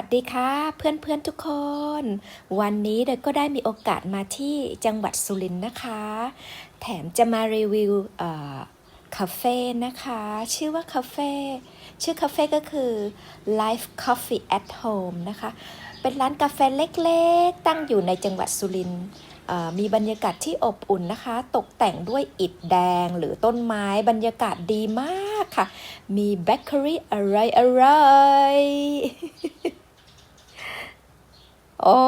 ัสดีค่ะ เพื่อนๆทุกคน วันนี้เดยก็ได้มีโอกาสมาที่จังหวัดสุรินทร์นะคะ แถมจะมารีวิวคาเฟ่นะคะ ชื่อว่าคาเฟ่ชื่อคาเฟ่ก็คือ Life Coffee at Home นะคะ เป็นร้านกาแฟเล็กๆ ตั้งอยู่ในจังหวัดสุรินทร์มีบรรยากาศที่อบอุ่นนะคะ ตกแต่งด้วยอิฐแดงหรือต้นไม้บรรยากาศดีมากค่ะ มีเบเกอรี่อะไรอะไร โอ้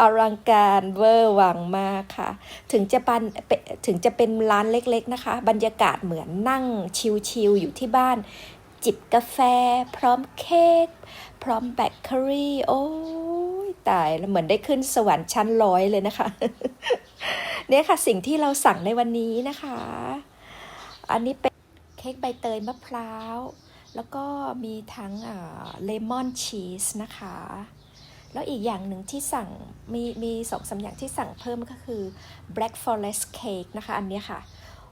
อลังการเวอร์วังมากค่ะ ถึงจะปันเปถึงจะเป็นร้านเล็กๆนะคะ บรรยากาศเหมือนนั่งชิลๆอยู่ที่บ้าน จิบกาแฟ พร้อมเค้กพร้อมเบเกอรี่ โอ้ยตายแล้วเหมือนได้ขึ้นสวรรค์ชั้นร้อยเลยนะคะ เนี่ยค่ะสิ่งที่เราสั่งในวันนี้นะคะ อันนี้เป็นเค้กใบเตยมะพร้าว แล้วก็มีทั้งเลมอนชีสนะคะ แล้วอีกอย่างหนึ่งที่สั่งมีมีสองสามอย่างที่สั่งเพิ่มก็คือ black forest cake นะคะ อันนี้ค่ะ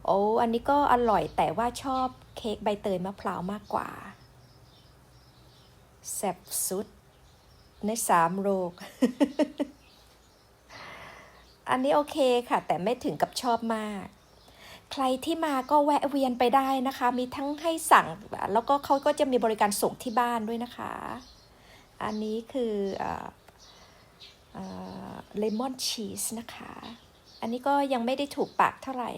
โอ้อันนี้ก็อร่อยแต่ว่าชอบเค้กใบเตยมะพร้าวมากกว่าแซ่บสุดในสามโลก อันนี้โอเคค่ะ แต่ไม่ถึงกับชอบมาก ใครที่มาก็แวะเวียนไปได้นะคะ มีทั้งให้สั่ง แล้วก็เขาก็จะมีบริการส่งที่บ้านด้วยนะคะ อันนี้คือเลมอนชีสนะคะ อันนี้ก็ยังไม่ได้ถูกปากเท่าไหร่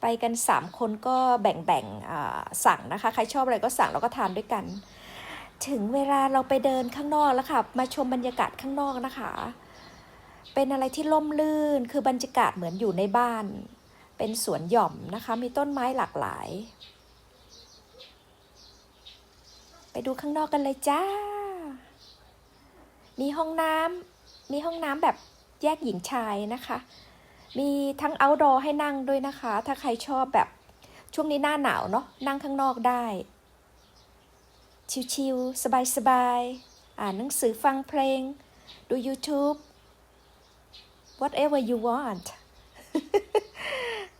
ไปกัน 3 คนก็แบ่งๆอ่าสั่งนะคะ ใครชอบอะไรก็สั่งแล้วก็ทานด้วยกัน ถึงเวลาเราไปเดินข้างนอกแล้วค่ะ มาชมบรรยากาศข้างนอกนะคะ เป็นอะไรที่ล่มลื่น คือบรรยากาศเหมือนอยู่ในบ้าน เป็นสวนหย่อมนะคะ มีต้นไม้หลากหลาย ไป ดูข้างนอกกันเลยจ้า มีห้องน้ำมีห้องน้ำแบบแยกหญิงชายนะคะ มีทั้งเอ outdoor ให้นั่งด้วยนะคะ ถ้าใครชอบแบบช่วงนี้หน้าหนาวเนาะนั่งข้างนอกได้ ชิวๆสบายๆ อ่านหนังสือฟังเพลง ดู YouTube whatever you want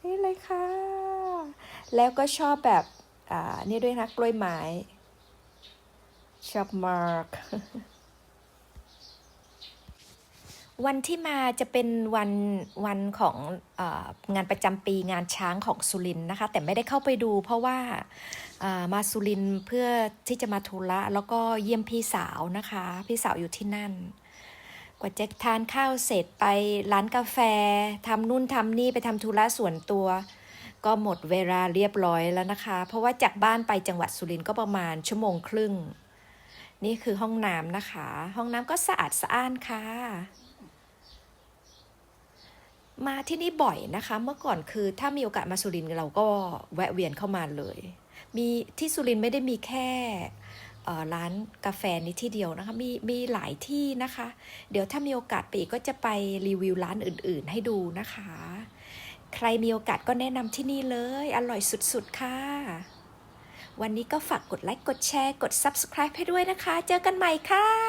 นี่เลยค่ะ แล้วก็ชอบแบบ อ่า นี่ด้วยนะกล้วยไม้ ชอบมาร์กวันที่มาจะเป็นวันวันขององานประจำปีงานช้างของสุรินนะคะ แต่ไม่ได้เข้าไปดูเพราะว่ามาสุรินเพื่อที่จะมาทุระแล้วก็เยี่ยมพี่สาวนะคะ พี่สาวอยู่ที่นั่น กว่าจะทานข้าวเสร็จไปร้านกาแฟทำนู่นทำนี่ไปทำธุระส่วนตัว ก็หมดเวลาเรียบร้อยแล้วนะคะ เพราะว่าจากบ้านไปจังหวัดสุรินก็ประมาณชั่วโมงครึ่ง นี่คือห้องน้ำนะคะ ห้องน้ำก็สะอาดสะอ้านค่ะ มาที่นี่บ่อยนะคะ เมื่อก่อนคือถ้ามีโอกาสมาสุรินทร์เราก็แวะเวียนเข้ามาเลย มีที่สุรินทร์ไม่ได้มีแค่ร้านกาแฟนี้ที่เดียวนะคะ มีมีหลายที่นะคะ เดี๋ยวถ้ามีโอกาสไปอีกก็จะไปรีวิวร้านอื่นๆ ให้ดูนะคะ ใครมีโอกาสก็แนะนำที่นี่เลย อร่อยสุดๆค่ะ วันนี้ก็ฝากกดไลค์กดแชร์ กด Subscribe ให้ด้วยนะคะ เจอกันใหม่ค่ะ